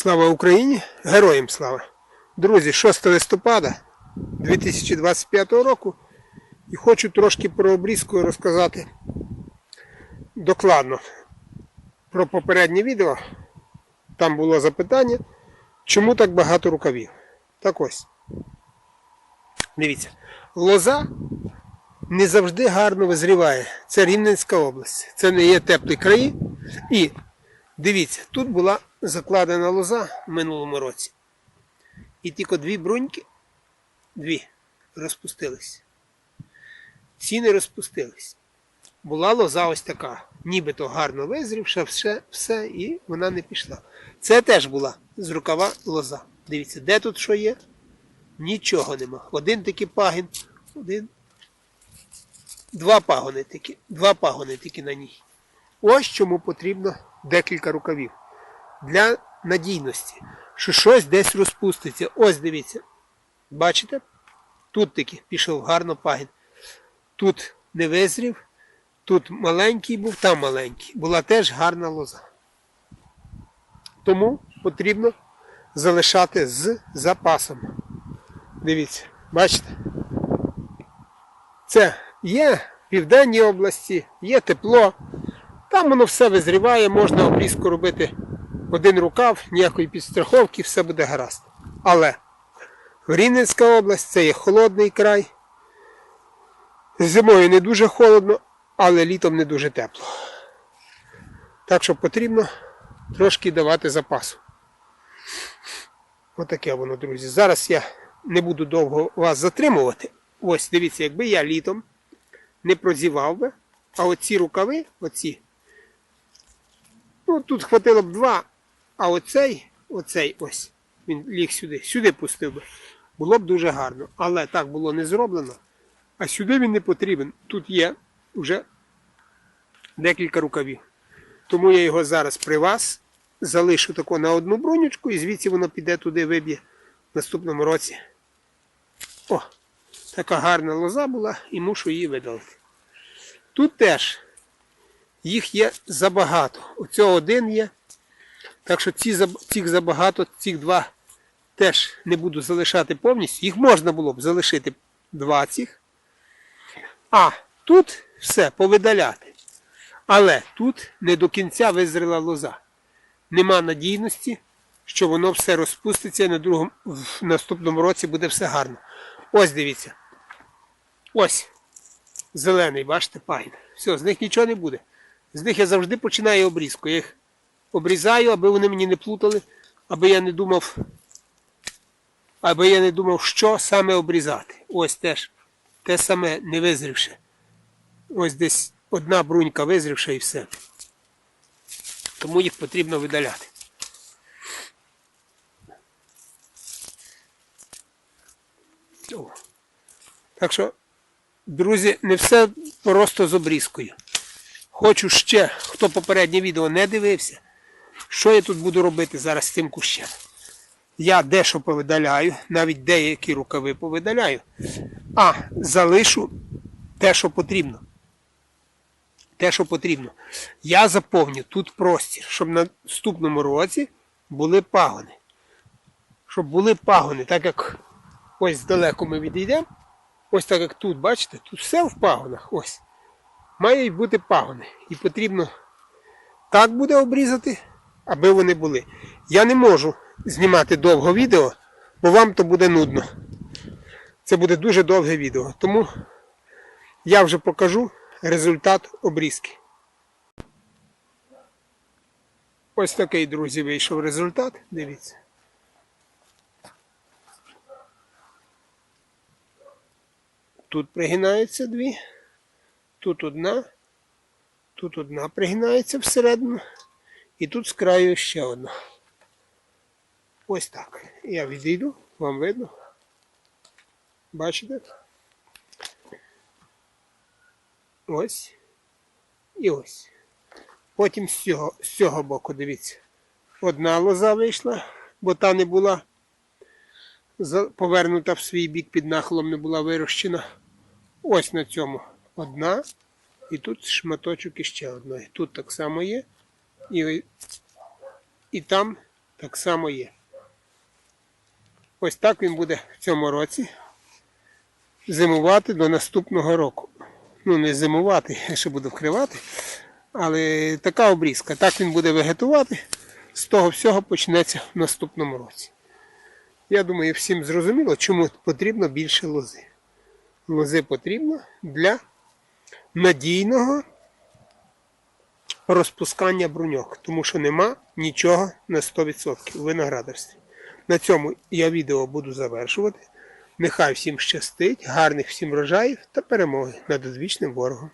Слава Україні! Героям слава! Друзі, 6 листопада 2025 року і хочу трошки про обрізку розказати докладно про попереднє відео. Там було запитання, чому так багато рукавів. Так ось. Дивіться, лоза не завжди гарно визріває. Це Рівненська область. Це не є теплі краї. І Дивіться, тут була закладена лоза в минулому році. І тільки дві бруньки, дві, розпустились. Ці не розпустились. Була лоза ось така, нібито гарно визрівша, все, все, і вона не пішла. Це теж була з рукава лоза. Дивіться, де тут що є? Нічого нема. Один такий пагін, один. Два пагони тільки, два пагони тільки на ній. Ось чому потрібно декілька рукавів. Для надійності, що щось десь розпуститься. Ось дивіться. Бачите? Тут таки пішов гарно пагін. Тут не визрів, тут маленький був, там маленький. Була теж гарна лоза. Тому потрібно залишати з запасом. Дивіться, бачите? Це є в південній області, є тепло. Там воно все визріває, можна обрізку робити один рукав, ніякої підстраховки, все буде гаразд. Але Рівненська область це є холодний край. Зимою не дуже холодно, але літом не дуже тепло. Так що потрібно трошки давати запасу. Отаке воно, друзі. Зараз я не буду довго вас затримувати. Ось, дивіться, якби я літом не прозівав би, а оці рукави, оці, ну тут хватило б два, а оцей, оцей ось, він ліг сюди, сюди пустив би. Було б дуже гарно. Але так було не зроблено. А сюди він не потрібен. Тут є вже декілька рукавів. Тому я його зараз при вас залишу тако на одну бронючку і звідси воно піде туди, виб'є в наступному році. О, така гарна лоза була і мушу її видалити. Тут теж їх є забагато. Оцього один є. Так що ці, цих забагато, цих два теж не буду залишати повністю. Їх можна було б залишити два цих. А тут все повидаляти. Але тут не до кінця визріла лоза. Нема надійності, що воно все розпуститься і на другому, в наступному році буде все гарно. Ось дивіться. Ось. Зелений, бачите, пагін. Все, з них нічого не буде. З них я завжди починаю обрізку. Я їх обрізаю, аби вони мені не плутали, аби я не думав, аби я не думав, що саме обрізати. Ось теж те саме не визрівши. Ось десь одна брунька визрівша і все. Тому їх потрібно видаляти. О. Так що, друзі, не все просто з обрізкою. Хочу ще, хто попереднє відео не дивився, що я тут буду робити зараз з цим кущем. Я дещо повидаляю, навіть деякі рукави повидаляю, а залишу те, що потрібно. Те, що потрібно. Я заповню тут простір, щоб на наступному році були пагони. Щоб були пагони, так як ось здалеку ми відійдемо. Ось так як тут, бачите, тут все в пагонах. Ось. Мають бути пагони. І потрібно так буде обрізати, аби вони були. Я не можу знімати довго відео, бо вам то буде нудно. Це буде дуже довге відео. Тому я вже покажу результат обрізки. Ось такий, друзі, вийшов результат. Дивіться. Тут пригинаються дві, тут одна, тут одна пригинається всередину, і тут з краю ще одна. Ось так. Я відійду, вам видно. Бачите? Ось. І ось. Потім з цього, з цього боку, дивіться. Одна лоза вийшла, бо та не була повернута в свій бік під нахилом, не була вирощена. Ось на цьому одна. І тут шматочок іще одної. Тут так само є. І, і там так само є. Ось так він буде в цьому році зимувати до наступного року. Ну, не зимувати, я ще буду вкривати. Але така обрізка. Так він буде вегетувати. З того всього почнеться в наступному році. Я думаю, всім зрозуміло, чому потрібно більше лози. Лози потрібно для надійного розпускання бруньок, тому що нема нічого на 100% в виноградарстві. На цьому я відео буду завершувати. Нехай всім щастить, гарних всім врожаїв та перемоги над одвічним ворогом.